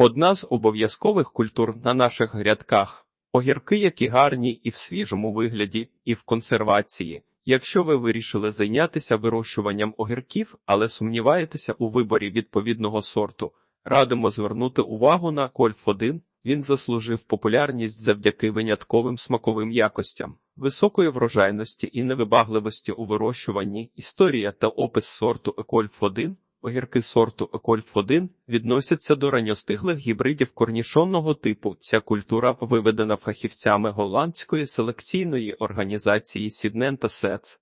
Одна з обов'язкових культур на наших грядках огірки, які гарні і в свіжому вигляді, і в консервації. Якщо ви вирішили зайнятися вирощуванням огірків, але сумніваєтеся у виборі відповідного сорту, радимо звернути увагу на Кольф 1 Він заслужив популярність завдяки винятковим смаковим якостям, високої врожайності і невибагливості у вирощуванні. Історія та опис сорту Екольф 1 Огірки сорту Екольф 1 відносяться до ранньостиглих гібридів корнішонного типу. Ця культура виведена фахівцями голландської селекційної організації Сіднента Сец.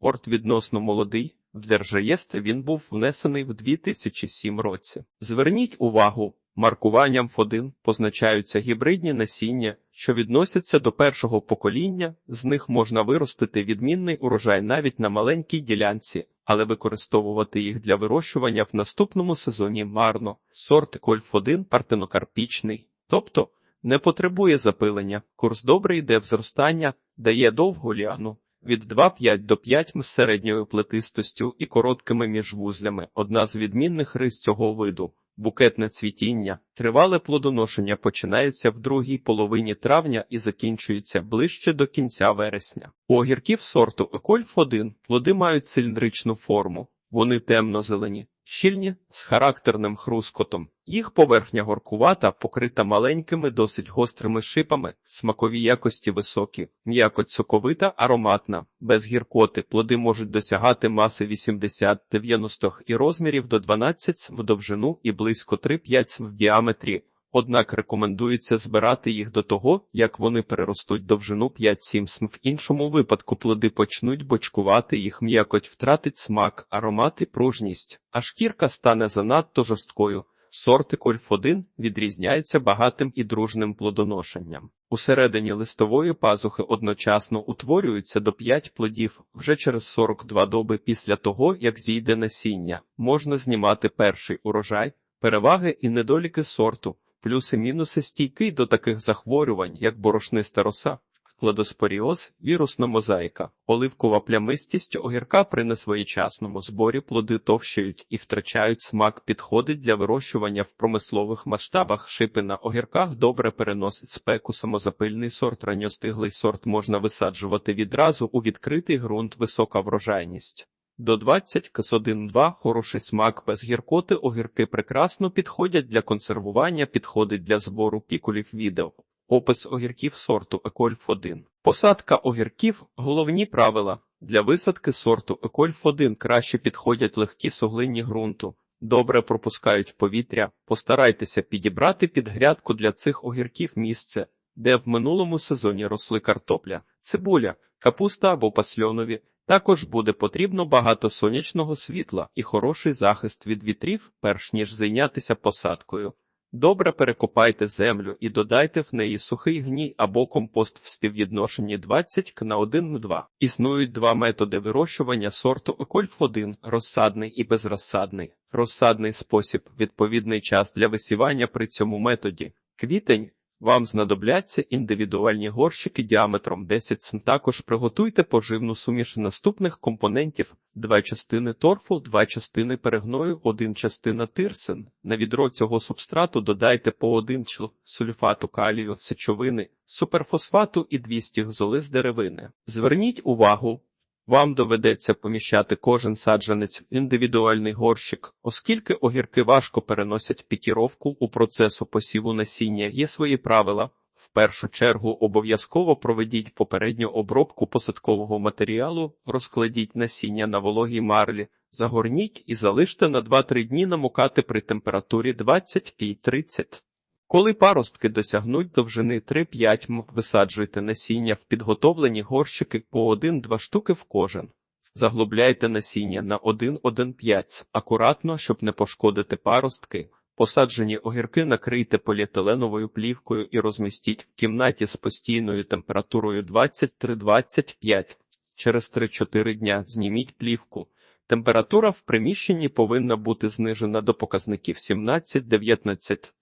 Сорт відносно молодий. В Держреєстр він був внесений в 2007 році. Зверніть увагу, маркуванням F1 позначаються гібридні насіння, що відносяться до першого покоління, з них можна виростити відмінний урожай навіть на маленькій ділянці, але використовувати їх для вирощування в наступному сезоні марно. Сорт Кольф 1 партенокарпічний, тобто не потребує запилення, курс добре йде в зростання, дає довгу ліану. Від 2,5 до 5 з середньою плетистостю і короткими міжвузлями одна з відмінних рис цього виду. Букетне цвітіння, тривале плодоношення починається в другій половині травня і закінчується ближче до кінця вересня. У огірків сорту Екольф 1 плоди мають циліндричну форму, вони темно-зелені, щільні, з характерним хрускотом. Їх поверхня горкувата, покрита маленькими, досить гострими шипами, смакові якості високі, м'якоть соковита, ароматна, без гіркоти. Плоди можуть досягати маси 80-90 і розмірів до 12 в довжину і близько 3-5 в діаметрі. Однак рекомендується збирати їх до того, як вони переростуть довжину 5-7 см. В іншому випадку плоди почнуть бочкувати, їх м'якоть втратить смак, аромат і пружність, а шкірка стане занадто жорсткою. Сорти Кольф 1 відрізняється багатим і дружним плодоношенням. Усередині листової пазухи одночасно утворюються до 5 плодів вже через 42 доби після того, як зійде насіння. Можна знімати перший урожай, переваги і недоліки сорту. Плюси-мінуси стійкий до таких захворювань, як борошниста роса, кладоспоріоз, вірусна мозаїка, оливкова плямистість огірка при несвоєчасному зборі плоди товщають і втрачають смак, підходить для вирощування в промислових масштабах. Шипи на огірках добре переносить спеку, самозапильний сорт, ранньостиглий сорт можна висаджувати відразу у відкритий ґрунт, висока врожайність. До 20 кс 1-2 хороший смак без гіркоти огірки прекрасно підходять для консервування, підходить для збору пікулів відео. Опис огірків сорту Екольф 1. Посадка огірків головні правила. Для висадки сорту Екольф 1 краще підходять легкі суглинні ґрунту, добре пропускають повітря. Постарайтеся підібрати під грядку для цих огірків місце, де в минулому сезоні росли картопля, цибуля, капуста або пасльонові. Також буде потрібно багато сонячного світла і хороший захист від вітрів, перш ніж зайнятися посадкою. Добре перекопайте землю і додайте в неї сухий гній або компост в співвідношенні 20 к на 1 на 2. Існують два методи вирощування сорту Екольф 1 розсадний і безрозсадний. Розсадний спосіб відповідний час для висівання при цьому методі. Квітень вам знадобляться індивідуальні горщики діаметром 10 см. Також приготуйте поживну суміш наступних компонентів: 2 частини торфу, 2 частини перегною, 1 частина тирсен. На відро цього субстрату додайте по 1 чл сульфату калію, сечовини, суперфосфату і 200 гзоли з деревини. Зверніть увагу, вам доведеться поміщати кожен саджанець в індивідуальний горщик, оскільки огірки важко переносять пікіровку у процесу посіву насіння. Є свої правила. В першу чергу обов'язково проведіть попередню обробку посадкового матеріалу, розкладіть насіння на вологій марлі, загорніть і залиште на 2-3 дні намокати при температурі 25-30. Коли паростки досягнуть довжини 3-5 м, висаджуйте насіння в підготовлені горщики по 1-2 штуки в кожен. Заглубляйте насіння на 1-1-5 акуратно, щоб не пошкодити паростки. Посаджені огірки накрийте поліетиленовою плівкою і розмістіть в кімнаті з постійною температурою 23-25. Через 3-4 дня зніміть плівку. Температура в приміщенні повинна бути знижена до показників 17-19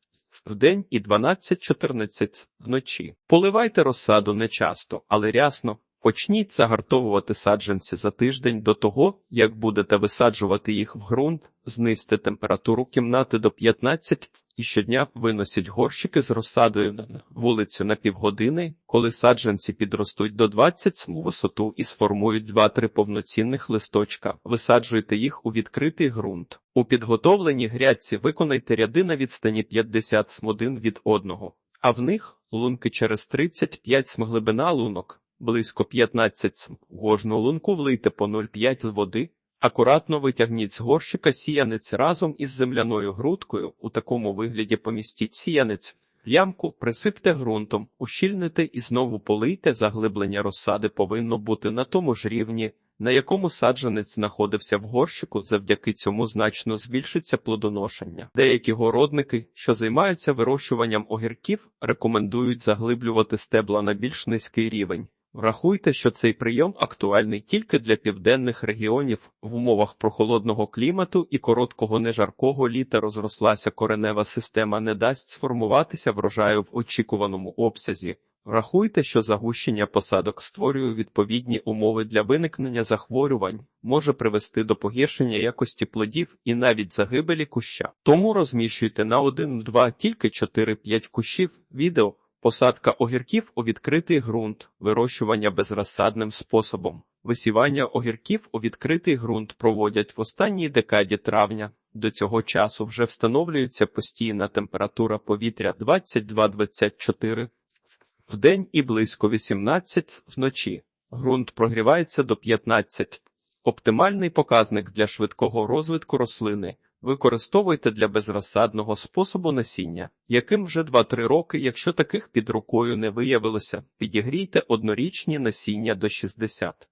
вдень і 12-14 вночі. Поливайте розсаду не часто, але рясно. Почніть загартовувати саджанці за тиждень до того, як будете висаджувати їх в ґрунт, знизьте температуру кімнати до 15 і щодня виносіть горщики з розсадою на вулицю на півгодини, коли саджанці підростуть до 20 см висоту і сформують 2-3 повноцінних листочка. Висаджуйте їх у відкритий ґрунт. У підготовленій грядці виконайте ряди на відстані 50 см один від одного, а в них лунки через 35 см глибина лунок близько 15 см. В кожну лунку влийте по 0,5 води. Акуратно витягніть з горщика сіянець разом із земляною грудкою. У такому вигляді помістіть сіянець ямку, присипте ґрунтом, ущільните і знову полийте. Заглиблення розсади повинно бути на тому ж рівні, на якому саджанець знаходився в горщику. Завдяки цьому значно збільшиться плодоношення. Деякі городники, що займаються вирощуванням огірків, рекомендують заглиблювати стебла на більш низький рівень. Врахуйте, що цей прийом актуальний тільки для південних регіонів в умовах прохолодного клімату і короткого нежаркого літа розрослася коренева система не дасть сформуватися врожаю в очікуваному обсязі. Врахуйте, що загущення посадок створює відповідні умови для виникнення захворювань, може привести до погіршення якості плодів і навіть загибелі куща. Тому розміщуйте на 1-2 тільки 4-5 кущів відео. Посадка огірків у відкритий ґрунт, вирощування безрозсадним способом. Висівання огірків у відкритий ґрунт проводять в останній декаді травня. До цього часу вже встановлюється постійна температура повітря 22-24 в день і близько 18 вночі. Ґрунт прогрівається до 15. Оптимальний показник для швидкого розвитку рослини. Використовуйте для безрозсадного способу насіння, яким вже 2-3 роки, якщо таких під рукою не виявилося, підігрійте однорічні насіння до 60.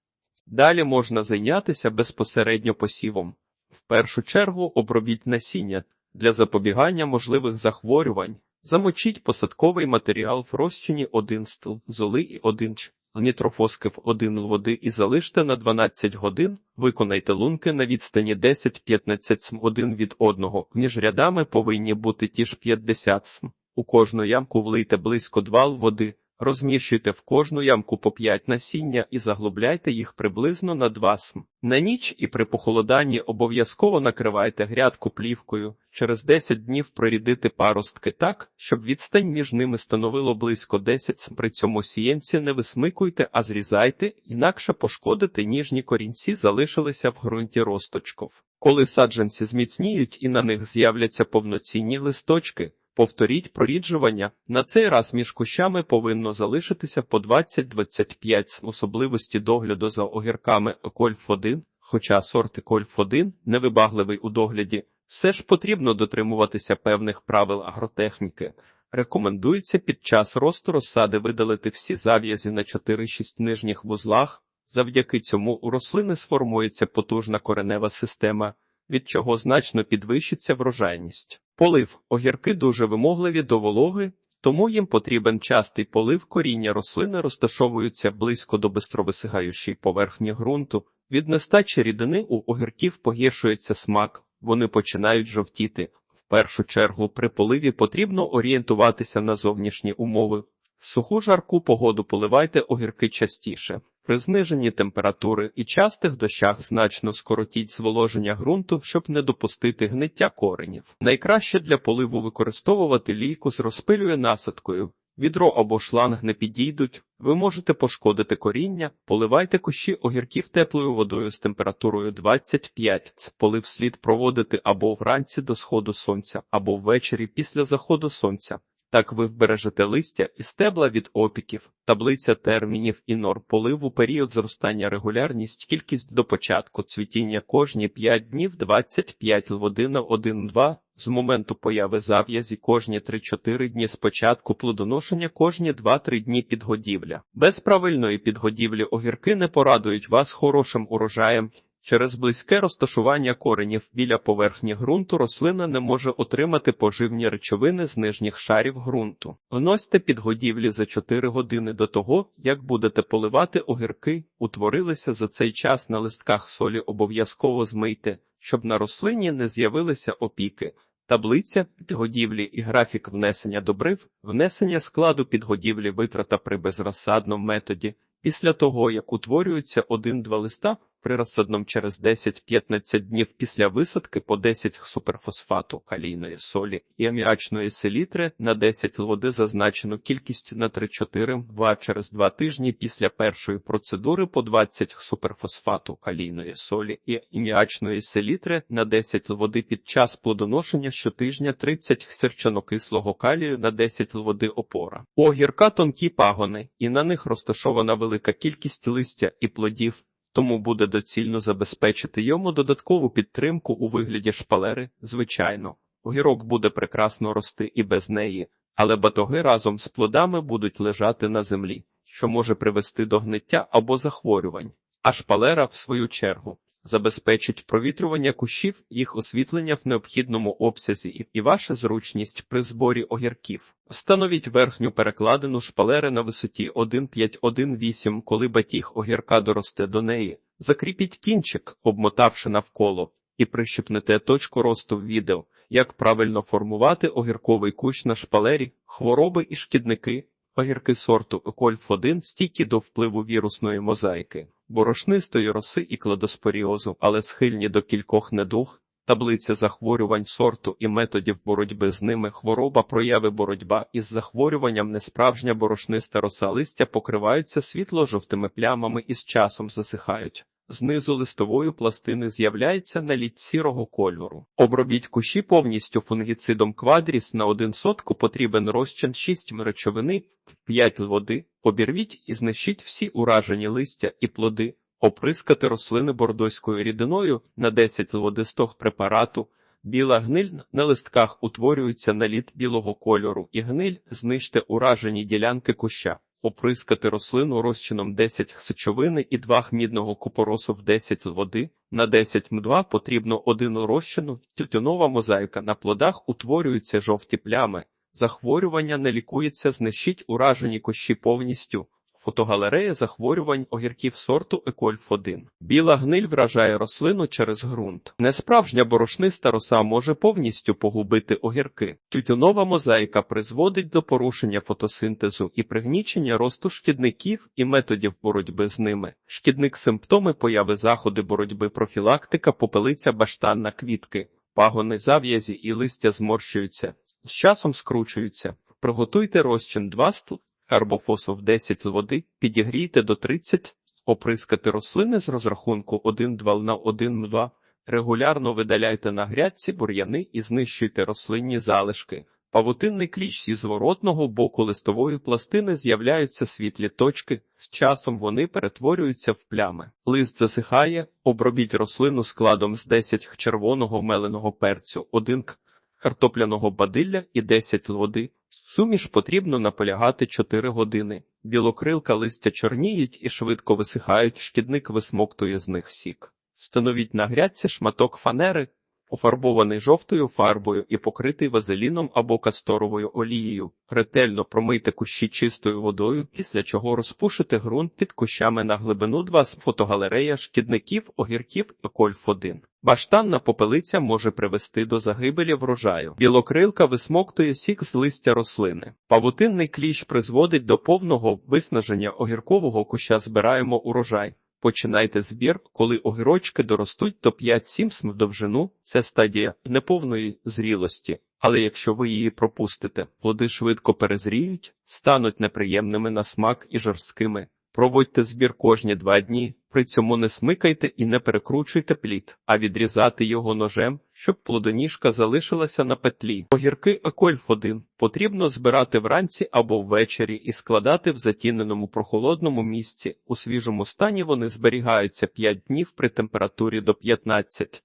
Далі можна зайнятися безпосередньо посівом. В першу чергу обробіть насіння для запобігання можливих захворювань. Замочіть посадковий матеріал в розчині 1 стл золи і 1 ч. Нітрофоски в 1 л води і залиште на 12 годин, виконайте лунки на відстані 10-15 см один від одного, між рядами повинні бути ті ж 50 см. У кожну ямку влийте близько 2 л води, розміщуйте в кожну ямку по 5 насіння і заглубляйте їх приблизно на 2 см. На ніч і при похолоданні обов'язково накривайте грядку плівкою, через 10 днів прорідити паростки так, щоб відстань між ними становило близько 10 см. При цьому сієнці не висмикуйте, а зрізайте, інакше пошкодити ніжні корінці залишилися в ґрунті росточков. Коли саджанці зміцніють і на них з'являться повноцінні листочки, Повторіть проріджування. На цей раз між кущами повинно залишитися по 20-25 особливості догляду за огірками Кольф 1, хоча сорти Кольф 1 невибагливий у догляді, все ж потрібно дотримуватися певних правил агротехніки. Рекомендується під час росту розсади видалити всі зав'язі на 4-6 нижніх вузлах. Завдяки цьому у рослини сформується потужна коренева система, від чого значно підвищиться врожайність. Полив огірки дуже вимогливі до вологи, тому їм потрібен частий полив коріння рослини розташовуються близько до бистровисигаючої поверхні ґрунту. Від нестачі рідини у огірків погіршується смак, вони починають жовтіти. В першу чергу при поливі потрібно орієнтуватися на зовнішні умови. В суху жарку погоду поливайте огірки частіше. При зниженні температури і частих дощах значно скоротіть зволоження ґрунту, щоб не допустити гниття коренів. Найкраще для поливу використовувати лійку з розпилює насадкою. Відро або шланг не підійдуть, ви можете пошкодити коріння, поливайте кущі огірків теплою водою з температурою 25. Полив слід проводити або вранці до сходу сонця, або ввечері після заходу сонця. Так ви вбережете листя і стебла від опіків, таблиця термінів і норм поливу період зростання регулярність, кількість до початку цвітіння кожні 5 днів 25 води на 1-2, з моменту появи зав'язі кожні 3-4 дні з початку плодоношення кожні 2-3 дні підгодівля. Без правильної підгодівлі огірки не порадують вас хорошим урожаєм. Через близьке розташування коренів біля поверхні ґрунту рослина не може отримати поживні речовини з нижніх шарів ґрунту. Вносьте підгодівлі за 4 години до того, як будете поливати огірки, утворилися за цей час на листках солі обов'язково змийте, щоб на рослині не з'явилися опіки. Таблиця підгодівлі і графік внесення добрив, внесення складу підгодівлі витрата при безрозсадному методі. Після того, як утворюються один-два листа, при розсадном через 10-15 днів після висадки по 10 суперфосфату калійної солі і аміачної селітри на 10 води зазначену кількість на 3-4 2 через 2 тижні після першої процедури по 20 суперфосфату калійної солі і аміачної селітри на 10 води під час плодоношення щотижня 30 серчанокислого калію на 10 води опора. Огірка тонкі пагони, і на них розташована велика кількість листя і плодів. Тому буде доцільно забезпечити йому додаткову підтримку у вигляді шпалери, звичайно. Огірок буде прекрасно рости і без неї, але батоги разом з плодами будуть лежати на землі, що може привести до гниття або захворювань. А шпалера, в свою чергу, забезпечить провітрювання кущів, їх освітлення в необхідному обсязі і- ваша зручність при зборі огірків. Встановіть верхню перекладину шпалери на висоті 1,5-1,8, коли батіг огірка доросте до неї. Закріпіть кінчик, обмотавши навколо, і прищепнете точку росту в відео, як правильно формувати огірковий кущ на шпалері, хвороби і шкідники. Огірки сорту Екольф 1 стійкі до впливу вірусної мозаїки, борошнистої роси і кладоспоріозу, але схильні до кількох недуг, таблиця захворювань сорту і методів боротьби з ними, хвороба, прояви боротьба із захворюванням, несправжня борошниста роса листя покриваються світло-жовтими плямами і з часом засихають. Знизу листової пластини з'являється наліт сірого кольору. Обробіть кущі повністю фунгіцидом квадріс на 1 сотку потрібен розчин 6 речовини, 5 води, обірвіть і знищіть всі уражені листя і плоди, оприскати рослини бордоською рідиною на 10 водисток препарату. Біла гниль на листках утворюється наліт білого кольору і гниль знищте уражені ділянки куща. Оприскати рослину розчином 10 сечовини і 2 мідного купоросу в 10 води. На 10 м2 потрібно один розчину. Тютюнова мозаїка на плодах утворюються жовті плями. Захворювання не лікується, знищіть уражені кущі повністю. Фотогалерея захворювань огірків сорту Екольф 1. Біла гниль вражає рослину через ґрунт. Несправжня борошниста роса може повністю погубити огірки. Тютюнова мозаїка призводить до порушення фотосинтезу і пригнічення росту шкідників і методів боротьби з ними. Шкідник симптоми появи заходи боротьби профілактика, попелиця баштанна квітки, пагони зав'язі і листя зморщуються. З часом скручуються. Приготуйте розчин 2 стл карбофосу в 10 води, підігрійте до 30, оприскати рослини з розрахунку 1,2 на 1,2, регулярно видаляйте на грядці бур'яни і знищуйте рослинні залишки. Павутинний кліщ зі зворотного боку листової пластини з'являються світлі точки, з часом вони перетворюються в плями. Лист засихає, обробіть рослину складом з 10 червоного меленого перцю, 1 к картопляного бадилля і 10 води. Суміш потрібно наполягати 4 години. Білокрилка листя чорніють і швидко висихають, шкідник висмоктує з них сік. Встановіть на грядці шматок фанери, пофарбований жовтою фарбою і покритий вазеліном або касторовою олією. Ретельно промийте кущі чистою водою, після чого розпушите ґрунт під кущами на глибину 2 з фотогалерея шкідників, огірків і кольф 1. Баштанна попелиця може привести до загибелі врожаю. Білокрилка висмоктує сік з листя рослини. Павутинний кліщ призводить до повного виснаження огіркового куща. Збираємо урожай. Починайте збір, коли огірочки доростуть до 5-7 см довжину. Це стадія неповної зрілості. Але якщо ви її пропустите, плоди швидко перезріють, стануть неприємними на смак і жорсткими. Проводьте збір кожні два дні, при цьому не смикайте і не перекручуйте плід, а відрізати його ножем, щоб плодоніжка залишилася на петлі. Огірки Екольф 1 потрібно збирати вранці або ввечері і складати в затіненому прохолодному місці. У свіжому стані вони зберігаються 5 днів при температурі до 15.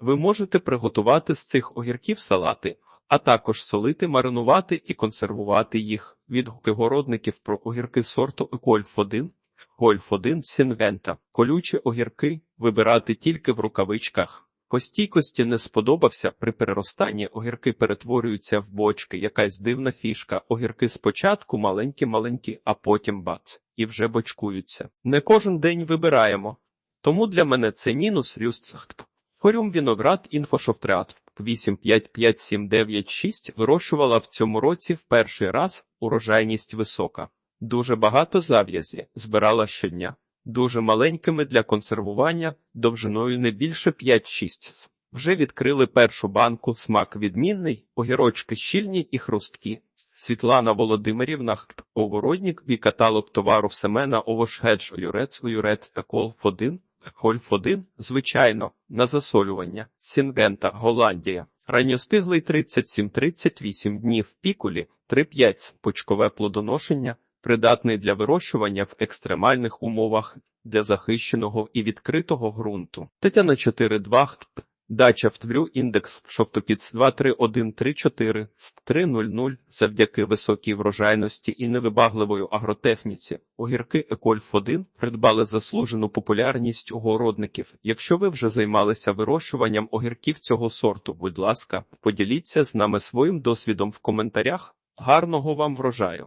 Ви можете приготувати з цих огірків салати, а також солити, маринувати і консервувати їх. Відгуки городників про огірки сорту Гольф 1 Гольф 1 Сінвента. Колючі огірки вибирати тільки в рукавичках. По стійкості не сподобався, при переростанні огірки перетворюються в бочки, якась дивна фішка. Огірки спочатку маленькі-маленькі, а потім бац, і вже бочкуються. Не кожен день вибираємо. Тому для мене це мінус рюстхтп. Форум Віноград Інфошофтреат 8557996 вирощувала в цьому році в перший раз урожайність висока. Дуже багато зав'язі збирала щодня. Дуже маленькими для консервування, довжиною не більше 5-6. Вже відкрили першу банку, смак відмінний, огірочки щільні і хрусткі. Світлана Володимирівна Хт, Огородник, і каталог товару Семена Овошгедж, Юрець, Юрець, Еколф 1, Гольф 1, звичайно, на засолювання, Сінгента, Голландія. Ранньостиглий 37-38 днів, пікулі, 3-5, почкове плодоношення, придатний для вирощування в екстремальних умовах для захищеного і відкритого ґрунту. Тетяна 4.2 Хт. Дача в Тврю індекс Шовтопіц 23134 з 300 завдяки високій врожайності і невибагливої агротехніці. Огірки Екольф 1 придбали заслужену популярність у городників. Якщо ви вже займалися вирощуванням огірків цього сорту, будь ласка, поділіться з нами своїм досвідом в коментарях. Гарного вам врожаю!